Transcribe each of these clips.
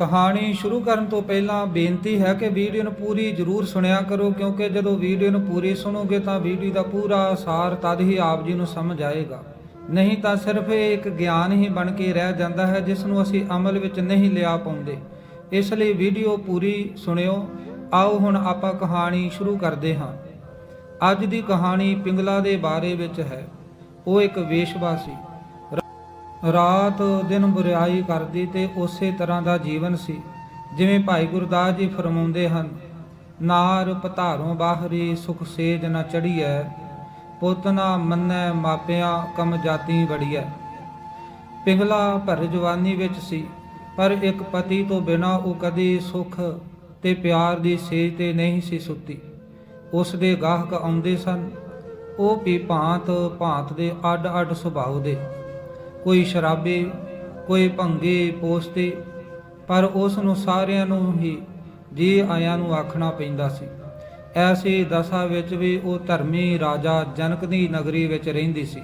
ਕਹਾਣੀ ਸ਼ੁਰੂ ਕਰਨ ਤੋਂ ਪਹਿਲਾਂ ਬੇਨਤੀ ਹੈ ਕਿ ਵੀਡੀਓ ਨੂੰ ਪੂਰੀ ਜ਼ਰੂਰ ਸੁਣਿਆ ਕਰੋ, ਕਿਉਂਕਿ ਜਦੋਂ ਵੀਡੀਓ ਨੂੰ ਪੂਰੀ ਸੁਣੋਗੇ ਤਾਂ ਵੀਡੀਓ ਦਾ ਪੂਰਾ ਸਾਰ ਤਦ ਹੀ ਆਪ ਜੀ ਨੂੰ ਸਮਝ ਆਏਗਾ। ਨਹੀਂ ਤਾਂ ਸਿਰਫ ਇਹ ਇੱਕ ਗਿਆਨ ਹੀ ਬਣ ਕੇ ਰਹਿ ਜਾਂਦਾ ਹੈ, ਜਿਸ ਨੂੰ ਅਸੀਂ ਅਮਲ ਵਿੱਚ ਨਹੀਂ ਲਿਆ ਪਾਉਂਦੇ। ਇਸ ਲਈ ਵੀਡੀਓ ਪੂਰੀ ਸੁਣਿਓ। ਆਓ ਹੁਣ ਆਪਾਂ ਕਹਾਣੀ ਸ਼ੁਰੂ ਕਰਦੇ ਹਾਂ। ਅੱਜ ਦੀ ਕਹਾਣੀ ਪਿੰਗਲਾ ਦੇ ਬਾਰੇ ਵਿੱਚ ਹੈ। ਉਹ ਇੱਕ ਵੇਸ਼ਵਾ ਸੀ ਰਾਤ ਦਿਨ ਬੁਰਾਈ ਕਰਦੀ ਤੇ ਉਸੇ ਤਰ੍ਹਾਂ ਦਾ ਜੀਵਨ ਸੀ, ਜਿਵੇਂ ਭਾਈ ਗੁਰਦਾਸ ਜੀ ਫਰਮਾਉਂਦੇ ਹਨ, ਨਾਰ ਪਧਾਰੋਂ ਬਾਹਰੀ ਸੁਖ ਸੇਜ ਨਾ ਚੜੀਐ ਪੁੱਤ ਨਾ ਮੰਨੈ ਮਾਪਿਆਂ ਕਮ ਜਾਤੀ ਬੜੀਐ ਪਿਘਲਾ ਭਰ ਜਵਾਨੀ ਵਿੱਚ ਸੀ, ਪਰ ਇੱਕ ਪਤੀ ਤੋਂ ਬਿਨਾ ਉਹ ਕਦੇ ਸੁਖ ਤੇ ਪਿਆਰ ਦੀ ਸੇਜ ਤੇ ਨਹੀਂ ਸੀ ਸੁੱਤੀ। ਉਸ ਦੇ ਗਾਹਕ ਆਉਂਦੇ ਸਨ, ਉਹ ਵੀ ਭਾਂਤ ਭਾਂਤ ਦੇ ਅੱਡ ਅੱਡ ਸੁਭਾਅ ਦੇ। ਕੋਈ ਸ਼ਰਾਬੀ, ਕੋਈ ਭੰਗੇ ਪੋਸਤੇ, ਪਰ ਉਸ ਨੂੰ ਸਾਰਿਆਂ ਨੂੰ ਹੀ ਜੀ ਆਇਆਂ ਨੂੰ ਆਖਣਾ ਪੈਂਦਾ ਸੀ। ਐਸੀ ਦਸ਼ਾ ਵਿੱਚ ਵੀ ਉਹ ਧਰਮੀ ਰਾਜਾ ਜਨਕ ਦੀ ਨਗਰੀ ਵਿੱਚ ਰਹਿੰਦੀ ਸੀ।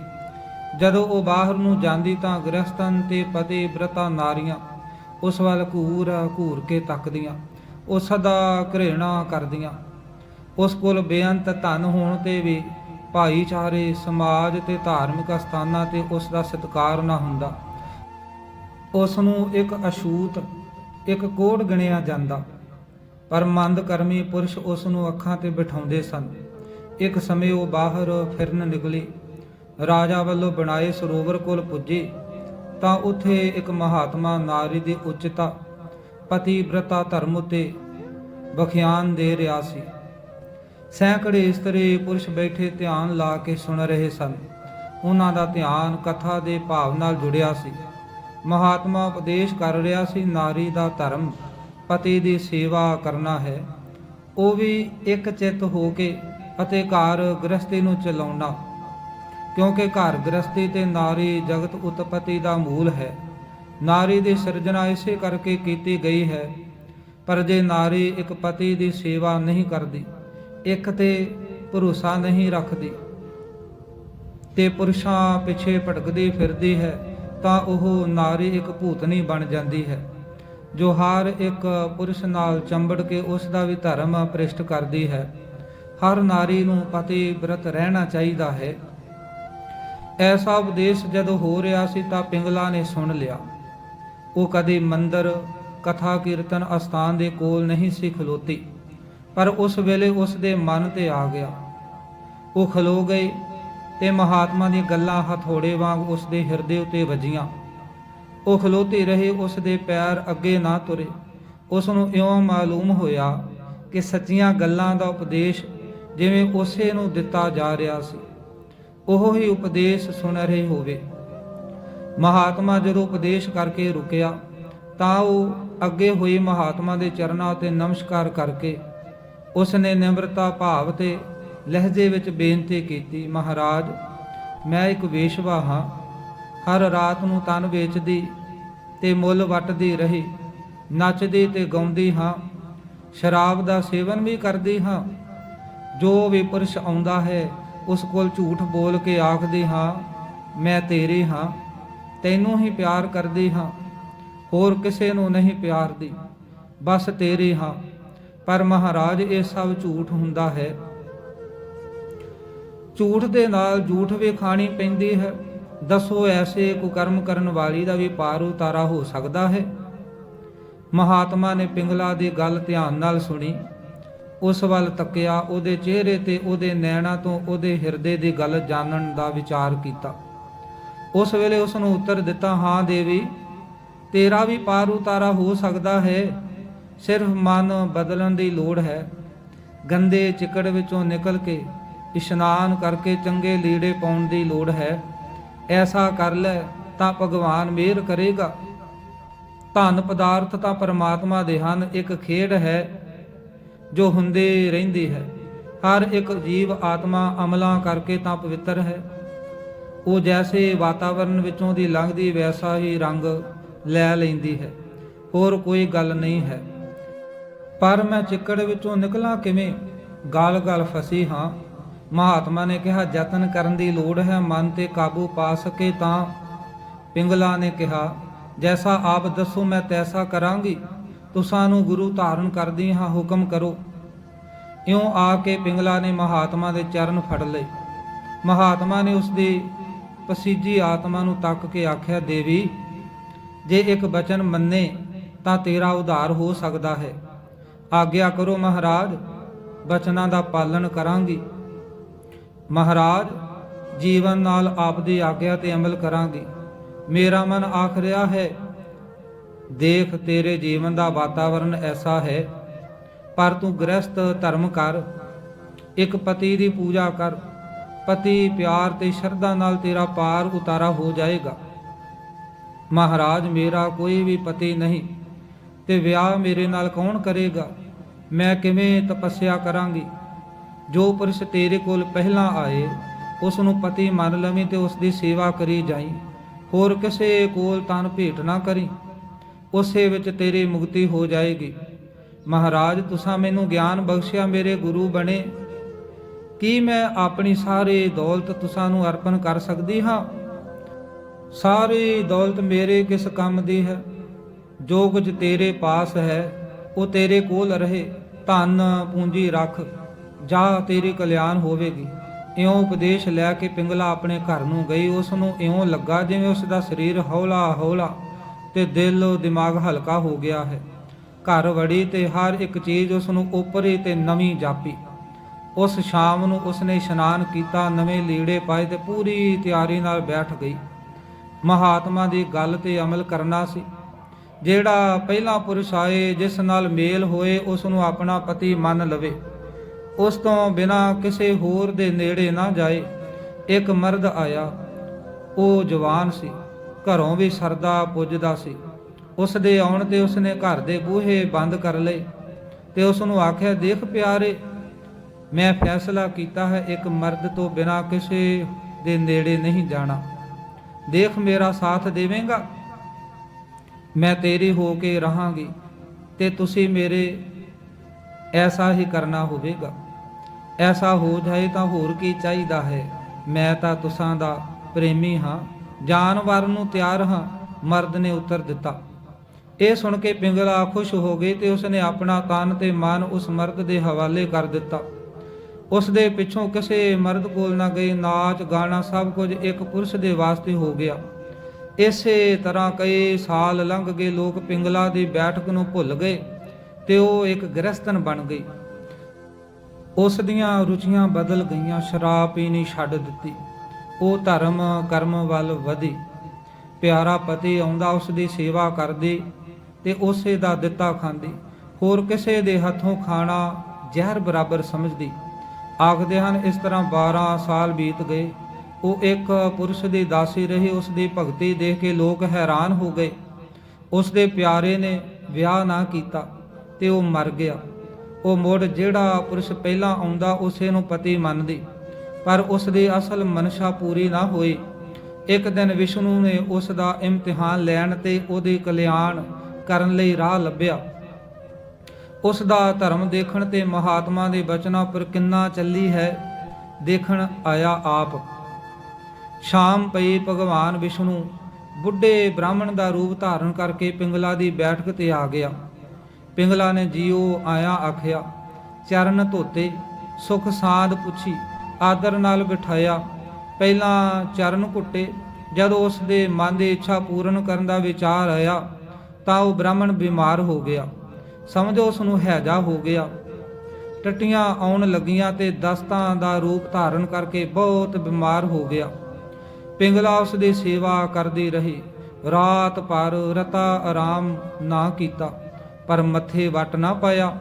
ਜਦੋਂ ਉਹ ਬਾਹਰ ਨੂੰ ਜਾਂਦੀ ਤਾਂ ਗ੍ਰਸਤਨ ਤੇ ਪਤੀ ਬ੍ਰਤਾ ਨਾਰੀਆਂ, ਉਸ ਵੱਲ ਘੂਰ ਘੂਰ ਕੇ ਤੱਕਦੀਆਂ, ਉਹ ਸਦਾ ਘ੍ਰਿਣਾ ਕਰਦੀਆਂ। ਉਸ ਕੋਲ ਬੇਅੰਤ ਧਨ ਹੋਣ ਤੇ ਵੀ ਭਾਈਚਾਰੇ ਸਮਾਜ ਤੇ ਧਾਰਮਿਕ ਸਥਾਨਾਂ ਤੇ ਉਸ ਦਾ ਸਤਿਕਾਰ ਨਾ ਹੁੰਦਾ। ਉਸ ਨੂੰ ਇੱਕ ਅਛੂਤ, ਇੱਕ ਕੋੜ ਗਿਣਿਆ ਜਾਂਦਾ। ਪਰ ਮੰਦ ਕਰਮੀ ਪੁਰਸ਼ ਉਸ ਨੂੰ ਅੱਖਾਂ ਤੇ ਬਿਠਾਉਂਦੇ ਸਨ। ਇੱਕ ਸਮੇਂ ਉਹ ਬਾਹਰ ਫਿਰਨ ਨਿਕਲੀ। ਰਾਜਾ ਵੱਲੋਂ ਬਣਾਏ ਸਰੋਵਰ ਕੋਲ ਪੁੱਜੇ। ਤਾਂ ਉੱਥੇ ਇੱਕ ਮਹਾਤਮਾ ਨਾਰੀ ਦੀ ਉੱਚਤਾ ਪਤੀ ਬ੍ਰਤਾ ਧਰਮ ਉਤੇ ਬਖਿਆਨ ਦੇ ਰਿਹਾ ਸੀ। ਸੈਂਕੜੇ ਇਸਤਰੀ ਪੁਰਸ਼ ਬੈਠੇ ਧਿਆਨ ਲਾ ਕੇ ਸੁਣ ਰਹੇ ਸਨ। ਉਹਨਾਂ ਦਾ ਧਿਆਨ ਕਥਾ ਦੇ ਭਾਵ ਨਾਲ ਜੁੜਿਆ ਸੀ। ਮਹਾਤਮਾ ਉਪਦੇਸ਼ ਕਰ ਰਿਹਾ ਸੀ, ਨਾਰੀ ਦਾ ਧਰਮ ਪਤੀ ਦੀ ਸੇਵਾ ਕਰਨਾ ਹੈ। ਉਹ ਵੀ ਇੱਕ ਚਿੱਤ ਹੋ ਕੇ ਅਤੇ ਘਰ ਗ੍ਰਸਤੀ ਨੂੰ ਚਲਾਉਣਾ। ਕਿਉਂਕਿ ਘਰ ਗ੍ਰਸਤੀ ਤੇ ਨਾਰੀ ਜਗਤ ਉਤਪਤੀ ਦਾ ਮੂਲ ਹੈ। ਨਾਰੀ ਦੀ ਸਿਰਜਣਾ ਇਸੇ ਕਰਕੇ ਕੀਤੀ ਗਈ ਹੈ। ਪਰ ਜੇ ਨਾਰੀ ਇੱਕ ਪਤੀ ਦੀ ਸੇਵਾ ਨਹੀਂ ਕਰਦੀ ਇੱਕ ਤੇ ਭਰੋਸਾ ਨਹੀਂ ਰੱਖਦੀ ਤੇ ਪੁਰਸ਼ਾਂ ਪਿੱਛੇ ਭਟਕਦੀ ਫਿਰਦੀ ਹੈ, ਤਾਂ ਉਹ ਨਾਰੀ ਇੱਕ ਭੂਤਨੀ ਬਣ ਜਾਂਦੀ ਹੈ। ਜੋ ਹਰ ਇੱਕ ਪੁਰਸ਼ ਨਾਲ ਚੰਬੜ ਕੇ ਉਸ ਦਾ ਵੀ ਧਰਮ ਪ੍ਰਿਸ਼ਟ ਕਰਦੀ ਹੈ। ਹਰ ਨਾਰੀ ਨੂੰ ਪਤੀ ਬ੍ਰਤ ਰਹਿਣਾ ਚਾਹੀਦਾ ਹੈ। ਐਸਾ ਉਪਦੇਸ਼ ਜਦੋਂ ਹੋ ਰਿਹਾ ਸੀ ਤਾਂ ਪਿੰਗਲਾ ਨੇ ਸੁਣ ਲਿਆ। ਉਹ ਕਦੇ ਮੰਦਰ ਕਥਾ ਕੀਰਤਨ ਅਸਥਾਨ ਦੇ ਕੋਲ ਨਹੀਂ ਸੀ ਖਲੋਤੀ। ਪਰ ਉਸ ਵੇਲੇ ਉਸ ਦੇ ਮਨ ਤੇ ਆ ਗਿਆ। ਉਹ ਖਲੋ ਗਏ ਤੇ ਮਹਾਤਮਾ ਦੀਆਂ ਗੱਲਾਂ ਹਥੋੜੇ ਵਾਂਗ ਉਸ ਦੇ ਹਿਰਦੇ ਉਤੇ ਵੱਜੀਆਂ। ਉਹ ਖਲੋਤੇ ਰਹੇ ਉਸ ਦੇ ਪੈਰ ਅੱਗੇ ਨਾ ਤੁਰੇ। ਉਸ ਨੂੰ ਇਉਂ ਮਾਲੂਮ ਹੋਇਆ ਕਿ ਸੱਚੀਆਂ ਗੱਲਾਂ ਦਾ ਉਪਦੇਸ਼ ਜਿਵੇਂ ਉਸੇ ਨੂੰ ਦਿੱਤਾ ਜਾ ਰਿਹਾ ਸੀ, ਉਹ ਹੀ ਉਪਦੇਸ਼ ਸੁਣ ਰਹੇ ਹੋਵੇ। ਮਹਾਤਮਾ ਜਦੋਂ ਉਪਦੇਸ਼ ਕਰਕੇ ਰੁਕਿਆ ਤਾਂ ਉਹ ਅੱਗੇ ਹੋਈ ਮਹਾਤਮਾ ਦੇ ਚਰਨਾਂ ਉਤੇ ਨਮਸਕਾਰ ਕਰਕੇ ਉਸ ਨੇ ਨਿਮਰਤਾ ਭਾਵ ਤੇ ਲਹਿਜੇ ਵਿੱਚ ਬੇਨਤੀ ਕੀਤੀ, ਮਹਾਰਾਜ, ਮੈਂ ਇੱਕ ਵੇਸ਼ਵਾ ਹਾਂ। ਹਰ ਰਾਤ ਨੂੰ ਤਨ ਵੇਚਦੀ ਤੇ ਮੁੱਲ ਵੱਟਦੀ ਰਹੀ, ਨੱਚਦੀ ਤੇ ਗਾਉਂਦੀ ਹਾਂ। ਸ਼ਰਾਬ ਦਾ ਸੇਵਨ ਵੀ ਕਰਦੀ ਹਾਂ। ਜੋ ਵੀ ਪੁਰਸ਼ ਆਉਂਦਾ ਹੈ, ਉਸ ਕੋਲ ਝੂਠ ਬੋਲ ਕੇ ਆਖਦੀ ਹਾਂ, ਮੈਂ ਤੇਰੀ ਹਾਂ, ਤੈਨੂੰ ਹੀ ਪਿਆਰ ਕਰਦੀ ਹਾਂ। ਹੋਰ ਕਿਸੇ ਨੂੰ ਨਹੀਂ ਪਿਆਰਦੀ, ਬਸ ਤੇਰੀ ਹਾਂ। ਪਰ ਮਹਾਰਾਜ, ਇਹ ਸਭ ਝੂਠ ਹੁੰਦਾ ਹੈ। ਝੂਠ ਦੇ ਨਾਲ ਝੂਠ ਵੀ ਖਾਣੀ ਪੈਂਦੀ ਹੈ। ਦੱਸੋ, ਐਸੇ ਕੁਕਰਮ ਕਰਨ ਵਾਲੀ ਦਾ ਵੀ ਪਾਰ ਉਤਾਰਾ ਹੋ ਸਕਦਾ ਹੈ? ਮਹਾਤਮਾ ਨੇ ਪਿੰਗਲਾ ਦੀ ਗੱਲ ਧਿਆਨ ਨਾਲ ਸੁਣੀ। ਉਸ ਵੱਲ ਤੱਕਿਆ, ਉਹਦੇ ਚਿਹਰੇ ਤੇ ਉਹਦੇ ਨੈਣਾਂ ਤੋਂ ਉਹਦੇ ਹਿਰਦੇ ਦੀ ਗੱਲ ਜਾਣਨ ਦਾ ਵਿਚਾਰ ਕੀਤਾ। ਉਸ ਵੇਲੇ ਉਸ ਨੂੰ ਉੱਤਰ ਦਿੱਤਾ, ਹਾਂ ਦੇਵੀ, ਤੇਰਾ ਵੀ ਪਾਰ ਉਤਾਰਾ ਹੋ ਸਕਦਾ ਹੈ। ਸਿਰਫ ਮਨ ਬਦਲਣ ਦੀ ਲੋੜ ਹੈ। ਗੰਦੇ ਚਿਕੜ ਵਿੱਚੋਂ ਨਿਕਲ ਕੇ ਇਸ਼ਨਾਨ ਕਰਕੇ ਚੰਗੇ ਲੀੜੇ ਪਾਉਣ ਦੀ ਲੋੜ ਹੈ। ਐਸਾ ਕਰ ਲੈ ਤਾਂ ਭਗਵਾਨ ਮਿਹਰ ਕਰੇਗਾ। ਧਨ ਪਦਾਰਥ ਤਾਂ ਪਰਮਾਤਮਾ ਦੇ ਹਨ, ਇੱਕ ਖੇਡ ਹੈ ਜੋ ਹੁੰਦੇ ਰਹਿੰਦੀ ਹੈ। ਹਰ ਇੱਕ ਜੀਵ ਆਤਮਾ ਅਮਲਾਂ ਕਰਕੇ ਤਾਂ ਪਵਿੱਤਰ ਹੈ। ਉਹ ਜੈਸੇ ਵਾਤਾਵਰਣ ਵਿੱਚੋਂ ਦੀ ਲੰਘਦੀ ਵੈਸਾ ਹੀ ਰੰਗ ਲੈ ਲੈਂਦੀ ਹੈ। ਹੋਰ ਕੋਈ ਗੱਲ ਨਹੀਂ ਹੈ। ਪਰ ਮੈਂ ਚਿੱਕੜ ਵਿੱਚੋਂ ਨਿਕਲਾਂ ਕਿਵੇਂ? ਗਲ-ਗਲ ਫਸੀ ਹਾਂ। ਮਹਾਤਮਾ ਨੇ ਕਿਹਾ, ਯਤਨ ਕਰਨ ਦੀ ਲੋੜ ਹੈ, ਮਨ ਤੇ ਕਾਬੂ ਪਾ ਸਕੇ ਤਾਂ। ਪਿੰਗਲਾ ਨੇ ਕਿਹਾ, ਜੈਸਾ ਆਪ ਦੱਸੋ, ਮੈਂ ਤੈਸਾ ਕਰਾਂਗੀ। ਤੁਸਾਂ ਨੂੰ ਗੁਰੂ ਧਾਰਨ ਕਰਦੀ ਹਾਂ, ਹੁਕਮ ਕਰੋ। ਇਉਂ ਆ ਕੇ ਪਿੰਗਲਾ ਨੇ ਮਹਾਤਮਾ ਦੇ ਚਰਨ ਫੜ ਲਏ। ਮਹਾਤਮਾ ਨੇ ਉਸ ਦੀ ਪਸੀਜੀ ਆਤਮਾ ਨੂੰ ਤੱਕ ਕੇ ਆਖਿਆ, ਦੇਵੀ, ਜੇ ਇੱਕ ਬਚਨ ਮੰਨੇ, ਤਾਂ ਤੇਰਾ ਉਧਾਰ ਹੋ ਸਕਦਾ ਹੈ। ਆਗਿਆ ਕਰੋ ਮਹਾਰਾਜ, ਬਚਨਾਂ ਦਾ ਪਾਲਣ ਕਰਾਂਗੀ। ਮਹਾਰਾਜ, ਜੀਵਨ ਨਾਲ ਆਪ ਦੀ ਆਗਿਆ ਤੇ ਅਮਲ ਕਰਾਂਗੀ। ਮੇਰਾ ਮਨ ਆਖ ਰਿਹਾ ਹੈ, ਦੇਖ ਤੇਰੇ ਜੀਵਨ ਦਾ ਵਾਤਾਵਰਣ ਐਸਾ ਹੈ, ਪਰ ਤੂੰ ਗ੍ਰਸਤ ਧਰਮ ਕਰ, ਇੱਕ ਪਤੀ ਦੀ ਪੂਜਾ ਕਰ, ਪਤੀ ਪਿਆਰ ਤੇ ਸ਼ਰਧਾ ਨਾਲ ਤੇਰਾ ਪਾਰ ਉਤਾਰਾ ਹੋ ਜਾਏਗਾ। ਮਹਾਰਾਜ, ਮੇਰਾ ਕੋਈ ਵੀ ਪਤੀ ਨਹੀਂ। ਤੇ ਵਿਆਹ ਮੇਰੇ ਨਾਲ ਕੌਣ ਕਰੇਗਾ? ਮੈਂ ਕਿਵੇਂ ਤਪੱਸਿਆ ਕਰਾਂਗੀ? ਜੋ ਪੁਰਸ਼ ਤੇਰੇ ਕੋਲ ਪਹਿਲਾਂ ਆਏ ਉਸ ਨੂੰ ਪਤੀ ਮੰਨ ਲਵੀਂ ਤੇ ਉਸ ਦੀ ਸੇਵਾ ਕਰੀ ਜਾਈ। ਹੋਰ ਕਿਸੇ ਕੋਲ ਤਨ ਭੇਟ ਨਾ ਕਰੀ। ਉਸੇ ਵਿੱਚ ਤੇਰੀ ਮੁਕਤੀ ਹੋ ਜਾਏਗੀ। ਮਹਾਰਾਜ, ਤੁਸਾਂ ਮੈਨੂੰ ਗਿਆਨ ਬਖਸ਼ਿਆ ਮੇਰੇ ਗੁਰੂ ਬਣੇ। ਕੀ ਮੈਂ ਆਪਣੀ ਸਾਰੀ ਦੌਲਤ ਤੁਸਾਂ ਨੂੰ ਅਰਪਣ ਕਰ ਸਕਦੀ ਹਾਂ? ਸਾਰੀ ਦੌਲਤ ਮੇਰੇ ਕਿਸ ਕੰਮ ਦੀ ਹੈ? ਜੋ ਕੁਝ ਤੇਰੇ ਪਾਸ ਹੈ, ਉਹ ਤੇਰੇ ਕੋਲ ਰਹੇ। ਧਨ ਪੂੰਜੀ ਰੱਖ, ਜਾਂ ਤੇਰੀ ਕਲਿਆਣ ਹੋਵੇਗੀ। ਇਉਂ ਉਪਦੇਸ਼ ਲੈ ਕੇ ਪਿੰਗਲਾ ਆਪਣੇ ਘਰ ਨੂੰ ਗਈ। ਉਸ ਨੂੰ ਇਉਂ ਲੱਗਾ ਜਿਵੇਂ ਉਸ ਦਾ ਸਰੀਰ ਹੌਲਾ ਹੌਲਾ ਤੇ ਦਿਲ ਦਿਮਾਗ ਹਲਕਾ ਹੋ ਗਿਆ ਹੈ। ਘਰ ਵੜੀ ਤੇ ਹਰ ਇੱਕ ਚੀਜ਼ ਉਸ ਨੂੰ ਉਪਰੇ ਤੇ ਨਵੀਂ ਜਾਪੀ। ਉਸ ਸ਼ਾਮ ਨੂੰ ਉਸਨੇ ਇਸ਼ਨਾਨ ਕੀਤਾ, ਨਵੇਂ ਲੀੜੇ ਪਾਏ ਤੇ ਪੂਰੀ ਤਿਆਰੀ ਨਾਲ ਬੈਠ ਗਈ। ਮਹਾਤਮਾ ਦੀ ਗੱਲ ਤੇ ਅਮਲ ਕਰਨਾ ਸੀ। ਜਿਹੜਾ ਪਹਿਲਾ ਪੁਰਸ਼ ਆਏ, ਜਿਸ ਨਾਲ ਮੇਲ ਹੋਏ, ਉਸ ਨੂੰ ਆਪਣਾ ਪਤੀ ਮੰਨ ਲਵੇ। ਉਸ ਤੋਂ ਬਿਨਾ ਕਿਸੇ ਹੋਰ ਦੇ ਨੇੜੇ ਨਾ ਜਾਏ। ਇੱਕ ਮਰਦ ਆਇਆ। ਉਹ ਜਵਾਨ ਸੀ। ਘਰੋਂ ਵੀ ਸਰਦਾ ਪੁੱਜਦਾ ਸੀ। ਉਸ ਦੇ ਆਉਣ ਤੇ ਉਸਨੇ ਘਰ ਦੇ ਬੂਹੇ ਬੰਦ ਕਰ ਲਏ ਤੇ ਉਸ ਨੂੰ ਆਖਿਆ, ਦੇਖ ਪਿਆਰੇ, ਮੈਂ ਫੈਸਲਾ ਕੀਤਾ ਹੈ, ਇੱਕ ਮਰਦ ਤੋਂ ਬਿਨਾ ਕਿਸੇ ਦੇ ਨੇੜੇ ਨਹੀਂ ਜਾਣਾ। ਦੇਖ ਮੇਰਾ ਸਾਥ ਦੇਵੇਂਗਾ? ਮੈਂ ਤੇਰੀ ਹੋ ਕੇ ਰਹਾਂਗੀ ਤੇ ਤੁਸੀਂ ਮੇਰੇ ਐਸਾ ਹੀ ਕਰਨਾ ਹੋਵੇਗਾ। ਐਸਾ ਹੋ ਜਾਏ ਤਾਂ ਹੋਰ ਕੀ ਚਾਹੀਦਾ ਹੈ? ਮੈਂ ਤਾਂ ਤੁਸਾਂ ਦਾ ਪ੍ਰੇਮੀ ਹਾਂ। ਜਾਨਵਰ ਨੂੰ ਤਿਆਰ ਹਾਂ। ਮਰਦ ਨੇ ਉੱਤਰ ਦਿੱਤਾ। ਇਹ ਸੁਣ ਕੇ ਪਿੰਗਲਾ ਖੁਸ਼ ਹੋ ਗਈ ਤੇ ਉਸਨੇ ਆਪਣਾ ਤਨ ਤੇ ਮਨ ਉਸ ਮਰਦ ਦੇ ਹਵਾਲੇ ਕਰ ਦਿੱਤਾ। ਉਸ ਦੇ ਪਿੱਛੋਂ ਕਿਸੇ ਮਰਦ ਕੋਲ ਨਾ ਗਈ ਨਾਚ, ਗਾਣਾ ਸਭ ਕੁਝ ਇੱਕ ਪੁਰਸ਼ ਦੇ ਵਾਸਤੇ ਹੋ ਗਿਆ। ਇਸੇ ਤਰ੍ਹਾਂ ਕਈ ਸਾਲ ਲੰਘ ਗਏ, ਲੋਕ ਪਿੰਗਲਾ ਦੀ ਬੈਠਕ ਨੂੰ ਭੁੱਲ ਗਏ ਤੇ ਉਹ ਇੱਕ ਗ੍ਰਸਤਨ ਬਣ ਗਈ ਉਸ ਦੀਆਂ ਰੁਚੀਆਂ ਬਦਲ ਗਈਆਂ ਸ਼ਰਾਬ ਪੀਣੀ ਛੱਡ ਦਿੱਤੀ। ਉਹ ਧਰਮ, ਕਰਮ ਵੱਲ ਵਧੀ। ਪਿਆਰਾ ਪਤੀ ਆਉਂਦਾ, ਉਸ ਦੀ ਸੇਵਾ ਕਰਦੀ ਤੇ ਉਸੇ ਦਾ ਦਿੱਤਾ ਖਾਂਦੀ। ਹੋਰ ਕਿਸੇ ਦੇ ਹੱਥੋਂ ਖਾਣਾ ਜ਼ਹਿਰ ਬਰਾਬਰ ਸਮਝਦੀ। ਆਖਦੇ ਹਨ, ਇਸ ਤਰ੍ਹਾਂ 12 ਸਾਲ ਬੀਤ ਗਏ। ਉਹ ਇੱਕ ਪੁਰਸ਼ ਦੀ ਦਾਸੀ ਰਹੀ, ਉਸ ਦੀ ਭਗਤੀ ਦੇਖ ਕੇ ਲੋਕ ਹੈਰਾਨ ਹੋ ਗਏ। ਉਸ ਦੇ ਪਿਆਰੇ ਨੇ ਵਿਆਹ ਨਾ ਕੀਤਾ ਤੇ ਉਹ ਮਰ ਗਿਆ। ਉਹ ਮੁੜ ਜਿਹੜਾ ਪੁਰਸ਼ ਪਹਿਲਾਂ ਆਉਂਦਾ, ਉਸੇ ਨੂੰ ਪਤੀ ਮੰਨਦੀ। ਪਰ ਉਸ ਦੀ ਅਸਲ ਮਨਸ਼ਾ ਪੂਰੀ ਨਾ ਹੋਈ। ਇੱਕ ਦਿਨ ਵਿਸ਼ਨੂੰ ਨੇ ਉਸ ਦਾ ਇਮਤਿਹਾਨ ਲੈਣ ਤੇ ਉਹਦੇ ਕਲਿਆਣ ਕਰਨ ਲਈ ਰਾਹ ਲੱਭਿਆ। ਉਸ ਦਾ ਧਰਮ ਦੇਖਣ ਤੇ ਮਹਾਤਮਾ ਦੇ ਬਚਨਾਂ ਪਰ ਕਿੰਨਾ ਚੱਲੀ ਹੈ, ਦੇਖਣ ਆਇਆ ਆਪ। ਸ਼ਾਮ ਪਈ ਭਗਵਾਨ ਵਿਸ਼ਨੂੰ। ਬੁੱਢੇ ਬ੍ਰਾਹਮਣ ਦਾ ਰੂਪ ਧਾਰਨ ਕਰਕੇ ਪਿੰਗਲਾ ਦੀ ਬੈਠਕ ਤੇ ਆ ਗਿਆ। ਪਿੰਗਲਾ ਨੇ ਜੀਓ ਆਇਆ ਆਖਿਆ, ਚਰਨ ਧੋਤੇ, ਸੁਖ ਸਾਧ ਪੁੱਛੀ, ਆਦਰ ਨਾਲ ਬਿਠਾਇਆ। ਪਹਿਲਾਂ ਚਰਨ ਘੁੱਟੇ, ਜਦੋਂ ਉਸ ਦੇ ਮਨ ਦੀ ਇੱਛਾ ਪੂਰਨ ਕਰਨ ਦਾ ਵਿਚਾਰ ਆਇਆ, ਤਾਂ ਉਹ ਬ੍ਰਾਹਮਣ ਬਿਮਾਰ ਹੋ ਗਿਆ। ਸਮਝੋ ਉਸ ਨੂੰ ਹੈਜਾ ਹੋ ਗਿਆ। ਟੱਟੀਆਂ ਆਉਣ ਲੱਗੀਆਂ ਤੇ ਦਸਤਾਂ ਦਾ ਰੂਪ ਧਾਰਨ ਕਰਕੇ ਬਹੁਤ ਬਿਮਾਰ ਹੋ ਗਿਆ। ਪਿੰਗਲਾ ਉਸ ਦੀ ਸੇਵਾ ਕਰਦੀ ਰਹੀ। ਰਾਤ ਭਰ ਰਤਾ ਆਰਾਮ ਨਾ ਕੀਤਾ, ਪਰ ਮੱਥੇ ਵਟ ਨਾ ਪਾਇਆ।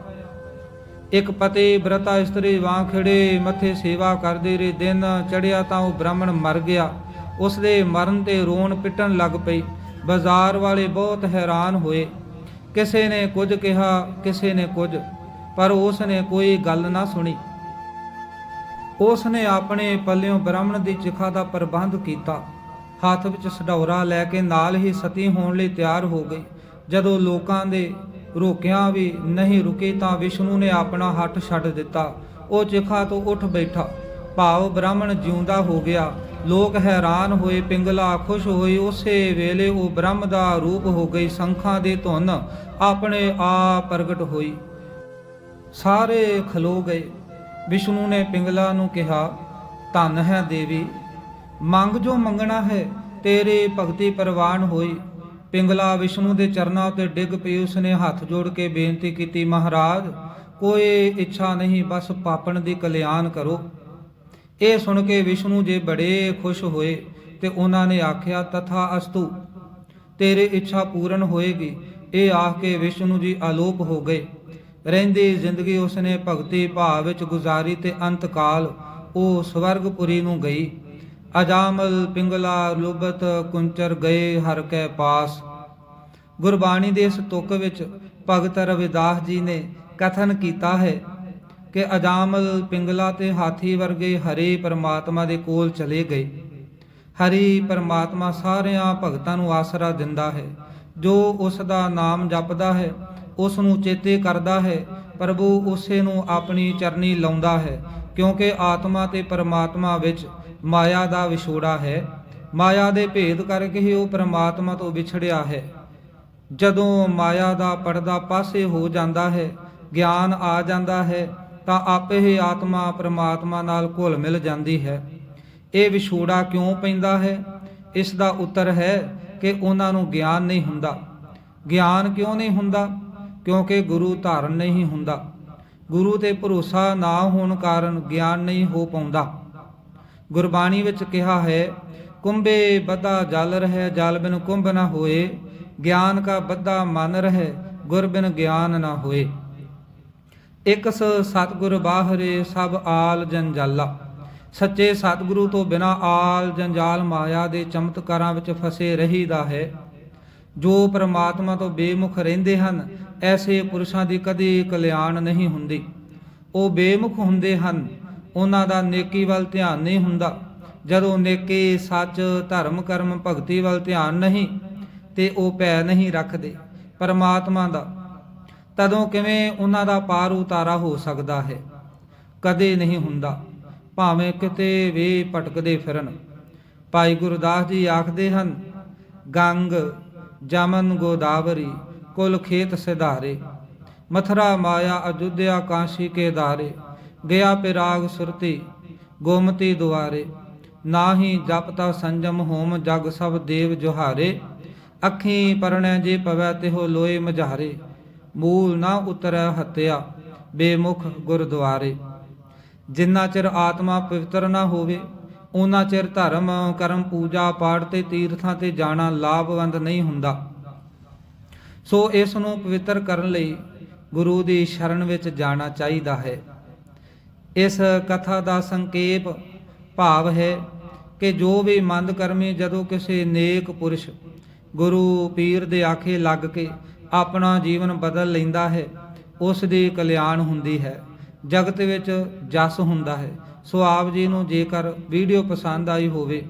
ਇੱਕ ਪਤੀ ਬ੍ਰਤਾ ਇਸਤਰੀ ਵਾਂ ਖੜੇ, ਮੱਥੇ ਸੇਵਾ ਕਰਦੇ ਰਹੇ। ਦਿਨ ਚੜਿਆ ਤਾਂ ਉਹ ਬ੍ਰਾਹਮਣ ਮਰ ਗਿਆ। ਉਸ ਦੇ ਮਰਨ ਤੇ ਰੋਣ ਪਿੱਟਣ ਲੱਗ ਪਈ। ਬਾਜ਼ਾਰ ਵਾਲੇ ਬਹੁਤ ਹੈਰਾਨ ਹੋਏ। ਕਿਸੇ ਨੇ ਕੁਝ ਕਿਹਾ, ਕਿਸੇ ਨੇ ਕੁਝ, ਪਰ ਉਸ ਨੇ ਕੋਈ ਗੱਲ ਨਾ ਸੁਣੀ। ਉਸ ਨੇ ਆਪਣੇ ਪੱਲਿਓਂ ਬ੍ਰਾਹਮਣ ਦੀ ਚਿਖਾ ਦਾ ਪ੍ਰਬੰਧ ਕੀਤਾ। ਹੱਥ ਵਿੱਚ ਸਡੌਰਾ ਲੈ ਕੇ ਨਾਲ ਹੀ ਸਤੀ ਹੋਣ ਲਈ ਤਿਆਰ ਹੋ ਗਈ ਜਦੋਂ ਲੋਕਾਂ ਦੇ ਰੋਕਿਆਂ ਵੀ ਨਹੀਂ ਰੁਕੇ ਤਾਂ ਵਿਸ਼ਨੂੰ ਨੇ ਆਪਣਾ ਹੱਥ ਛੱਡ ਦਿੱਤਾ। ਉਹ ਚਿਖਾ ਤੋਂ ਉੱਠ ਬੈਠਾ। ਭਾਵ ਬ੍ਰਾਹਮਣ ਜਿਉਂਦਾ ਹੋ ਗਿਆ। ਲੋਕ ਹੈਰਾਨ ਹੋਏ, ਪਿੰਗਲਾ ਖੁਸ਼ ਹੋਏ। ਉਸੇ ਵੇਲੇ ਉਹ ਬ੍ਰਹਮ ਦਾ ਰੂਪ ਹੋ ਗਈ। ਸੰਖਾਂ ਦੇ ਧੁਨ ਆਪਣੇ ਆਪ ਪ੍ਰਗਟ ਹੋਈ। ਸਾਰੇ ਖਲੋ ਗਏ। ਵਿਸ਼ਨੂੰ ਨੇ ਪਿੰਗਲਾ ਨੂੰ ਕਿਹਾ, ਧਨ ਹੈ ਦੇਵੀ, ਮੰਗ ਜੋ ਮੰਗਣਾ ਹੈ, ਤੇਰੇ ਭਗਤੀ ਪ੍ਰਵਾਨ ਹੋਈ। ਪਿੰਗਲਾ ਵਿਸ਼ਨੂੰ ਦੇ ਚਰਨਾਂ ਉੱਤੇ ਡਿੱਗ ਪਈ ਉਸਨੇ ਹੱਥ ਜੋੜ ਕੇ ਬੇਨਤੀ ਕੀਤੀ, ਮਹਾਰਾਜ, ਕੋਈ ਇੱਛਾ ਨਹੀਂ, ਬਸ ਪਾਪਣ ਦੀ ਕਲਿਆਣ ਕਰੋ। ਇਹ ਸੁਣ ਕੇ ਵਿਸ਼ਨੂੰ ਜੀ ਬੜੇ ਖੁਸ਼ ਹੋਏ ਤੇ ਉਹਨਾਂ ਨੇ ਆਖਿਆ, ਤਥਾ ਅਸਤੂ, ਤੇਰੀ ਇੱਛਾ ਪੂਰਨ ਹੋਏਗੀ। ਇਹ ਆਖ ਕੇ ਵਿਸ਼ਨੂੰ ਜੀ ਆਲੋਪ ਹੋ ਗਏ। ਰਹਿੰਦੀ ਜ਼ਿੰਦਗੀ ਉਸਨੇ ਭਗਤੀ ਭਾਵ ਵਿੱਚ ਗੁਜ਼ਾਰੀ ਤੇ ਅੰਤਕਾਲ ਉਹ ਸਵਰਗਪੁਰੀ ਨੂੰ ਗਈ। ਅਜਾਮਲ, ਪਿੰਗਲਾ, ਲੁਬਤ, ਕੁੰਚਰ ਗਏ ਹਰ ਕੈ ਪਾਸ। ਗੁਰਬਾਣੀ ਦੇ ਇਸ ਤੁਕ ਵਿੱਚ ਭਗਤ ਰਵਿਦਾਸ ਜੀ ਨੇ ਕਥਨ ਕੀਤਾ ਹੈ ਕਿ ਅਜਾਮਲ, ਪਿੰਗਲਾ ਤੇ ਹਾਥੀ ਵਰਗੇ ਹਰੇ ਪਰਮਾਤਮਾ ਦੇ ਕੋਲ ਚਲੇ ਗਏ। ਹਰੀ ਪਰਮਾਤਮਾ ਸਾਰਿਆਂ ਭਗਤਾਂ ਨੂੰ ਆਸਰਾ ਦਿੰਦਾ ਹੈ। ਜੋ ਉਸ ਦਾ ਨਾਮ ਜਪਦਾ ਹੈ ਉਸ ਨੂੰ ਚੇਤੇ ਕਰਦਾ ਹੈ, ਪ੍ਰਭੂ ਉਸੇ ਨੂੰ ਆਪਣੀ ਚਰਨੀ ਲਾਉਂਦਾ ਹੈ, ਕਿਉਂਕਿ ਆਤਮਾ ਤੇ ਪਰਮਾਤਮਾ ਵਿੱਚ ਮਾਇਆ ਦਾ ਵਿਛੋੜਾ ਹੈ। ਮਾਇਆ ਦੇ ਭੇਦ ਕਰਕੇ ਹੀ ਉਹ ਪਰਮਾਤਮਾ ਤੋਂ ਵਿਛੜਿਆ ਹੈ। ਜਦੋਂ ਮਾਇਆ ਦਾ ਪਰਦਾ ਪਾਸੇ ਹੋ ਜਾਂਦਾ ਹੈ, ਗਿਆਨ ਆ ਜਾਂਦਾ ਹੈ, ਤਾਂ ਆਪੇ ਹੀ ਆਤਮਾ ਪਰਮਾਤਮਾ ਨਾਲ ਘੁਲ ਮਿਲ ਜਾਂਦੀ ਹੈ। ਇਹ ਵਿਛੋੜਾ ਕਿਉਂ ਪੈਂਦਾ ਹੈ? ਇਸ ਦਾ ਉੱਤਰ ਹੈ ਕਿ ਉਹਨਾਂ ਨੂੰ ਗਿਆਨ ਨਹੀਂ ਹੁੰਦਾ। ਗਿਆਨ ਕਿਉਂ ਨਹੀਂ ਹੁੰਦਾ? ਕਿਉਂਕਿ ਗੁਰੂ ਧਾਰਨ ਨਹੀਂ ਹੁੰਦਾ। ਗੁਰੂ ਤੇ ਭਰੋਸਾ ਨਾ ਹੋਣ ਕਾਰਨ ਗਿਆਨ ਨਹੀਂ ਹੋ ਪਾਉਂਦਾ। ਗੁਰਬਾਣੀ ਵਿੱਚ ਕਿਹਾ ਹੈ, ਕੁੰਭੇ ਬੱਧਾ ਜਲ ਰਹਿ, ਜਲ ਬਿਨ ਕੁੰਭ ਨਾ ਹੋਏ। ਗਿਆਨ ਕਾ ਬੱਧਾ ਮਨ ਰਹਿ, ਗੁਰ ਬਿਨ ਗਿਆਨ ਨਾ ਹੋਏ। ਇਕਸ ਸਤਿਗੁਰ ਬਾਹਰੇ ਸਭ ਆਲ ਜੰਜਾਲਾ ਸੱਚੇ ਸਤਿਗੁਰੂ ਤੋਂ ਬਿਨਾ ਆਲ ਜੰਜਾਲ ਮਾਇਆ ਦੇ ਚਮਤਕਾਰਾਂ ਵਿੱਚ ਫਸੇ ਰਹੀਦਾ ਹੈ। ਜੋ ਪਰਮਾਤਮਾ ਤੋਂ ਬੇਮੁਖ ਰਹਿੰਦੇ ਹਨ, ਐਸੇ ਪੁਰਸ਼ਾਂ ਦੀ ਕਦੇ ਕਲਿਆਣ ਨਹੀਂ ਹੁੰਦੀ। ਉਹ ਬੇਮੁਖ ਹੁੰਦੇ ਹਨ, ਉਹਨਾਂ ਦਾ ਨੇਕੀ ਵੱਲ ਧਿਆਨ ਨਹੀਂ ਹੁੰਦਾ। ਜਦੋਂ ਨੇਕੀ ਸੱਚ, ਧਰਮ, ਕਰਮ, ਭਗਤੀ ਵੱਲ ਧਿਆਨ ਨਹੀਂ, ਤੇ ਉਹ ਪੈ ਨਹੀਂ ਰੱਖਦੇ ਪਰਮਾਤਮਾ ਦਾ। ਤਦੋਂ ਕਿਵੇਂ ਉਹਨਾਂ ਦਾ ਪਾਰ ਉਤਾਰਾ ਹੋ ਸਕਦਾ ਹੈ? ਕਦੇ ਨਹੀਂ ਹੁੰਦਾ, ਭਾਵੇਂ ਕਿਤੇ ਵੀ ਭਟਕਦੇ ਫਿਰਨ। ਭਾਈ ਗੁਰਦਾਸ ਜੀ ਆਖਦੇ ਹਨ, ਗੰਗ ਜਮਨ ਗੋਦਾਵਰੀ, ਕੁਲ ਖੇਤ ਸਿਧਾਰੇ। ਮਥਰਾ ਮਾਇਆ ਅਯੁੱਧਿਆ ਕਾਂਸ਼ੀ ਕੇ ਧਾਰੇ ਗਿਆ ਪਿਰਾਗ ਸੁਰਤੀ, ਗੋਮਤੀ ਦੁਆਰੇ। ਨਾਹੀ ਜਪਤਾ ਸੰਜਮ ਹੋਮ ਜਗ ਸਭ ਦੇਵ ਜੁਹਾਰੇ। ਅੱਖੀ ਪਰਣੈ ਜੇ ਪਵੈ ਤਿਹੋ ਲੋਏ ਮਝਾਰੇ। ਮੂਲ ਨਾ ਉਤਰੈ ਹਤਿਆ, ਬੇਮੁਖ ਗੁਰਦੁਆਰੇ। ਜਿੰਨਾ ਚਿਰ ਆਤਮਾ ਪਵਿੱਤਰ ਨਾ ਹੋਵੇ ਉਹਨਾਂ ਚਿਰ ਧਰਮ, ਕਰਮ, ਪੂਜਾ, ਪਾਠ ਤੇ ਤੀਰਥਾਂ ਤੇ ਜਾਣਾ ਲਾਭਵੰਦ ਨਹੀਂ ਹੁੰਦਾ। ਸੋ ਇਸ ਨੂੰ ਪਵਿੱਤਰ ਕਰਨ ਲਈ ਗੁਰੂ ਦੀ ਸ਼ਰਨ ਵਿੱਚ ਜਾਣਾ ਚਾਹੀਦਾ ਹੈ। ਇਸ ਕਥਾ ਦਾ ਸੰਕੇਪ ਭਾਵ ਹੈ ਕਿ ਜੋ ਵੀ ਮੰਦ ਕਰਮੀ ਜਦੋਂ ਕਿਸੇ ਨੇਕ ਪੁਰਸ਼ ਗੁਰੂ ਪੀਰ ਦੇ ਆਖੇ ਲੱਗ ਕੇ ਆਪਣਾ ਜੀਵਨ ਬਦਲ ਲੈਂਦਾ ਹੈ, ਉਸ ਦੀ ਕਲਿਆਣ ਹੁੰਦੀ ਹੈ, ਜਗਤ ਵਿੱਚ ਜਸ ਹੁੰਦਾ ਹੈ। ਸੋ ਆਪ ਜੀ ਨੂੰ ਜੇਕਰ ਵੀਡੀਓ ਪਸੰਦ ਆਈ ਹੋਵੇ,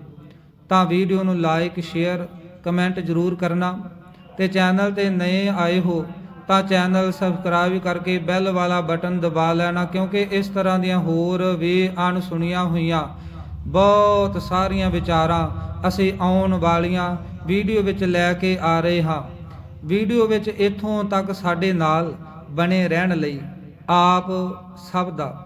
ਤਾਂ ਵੀਡੀਓ ਨੂੰ ਲਾਈਕ ਸ਼ੇਅਰ ਕਮੈਂਟ ਜ਼ਰੂਰ ਕਰਨਾ ਤੇ ਚੈਨਲ ਤੇ ਨਏ ਆਏ ਹੋ ਤਾਂ ਚੈਨਲ ਸਬਸਕ੍ਰਾਈਬ ਕਰਕੇ ਬੈਲ ਵਾਲਾ ਬਟਨ ਦਬਾ ਲੈਣਾ ਕਿਉਂਕਿ ਇਸ ਤਰ੍ਹਾਂ ਦੀਆਂ ਹੋਰ ਵੀ ਅਣਸੁਣੀਆਂ ਹੋਈਆਂ ਬਹੁਤ ਸਾਰੀਆਂ ਵਿਚਾਰਾਂ ਅਸੀਂ ਆਉਣ ਵਾਲੀਆਂ ਵੀਡੀਓ ਵਿੱਚ ਲੈ ਕੇ ਆ ਰਹੇ ਹਾਂ। ਵੀਡੀਓ ਵਿੱਚ ਇੱਥੋਂ ਤੱਕ ਸਾਡੇ ਨਾਲ ਬਣੇ ਰਹਿਣ ਲਈ ਆਪ ਸਭ ਦਾ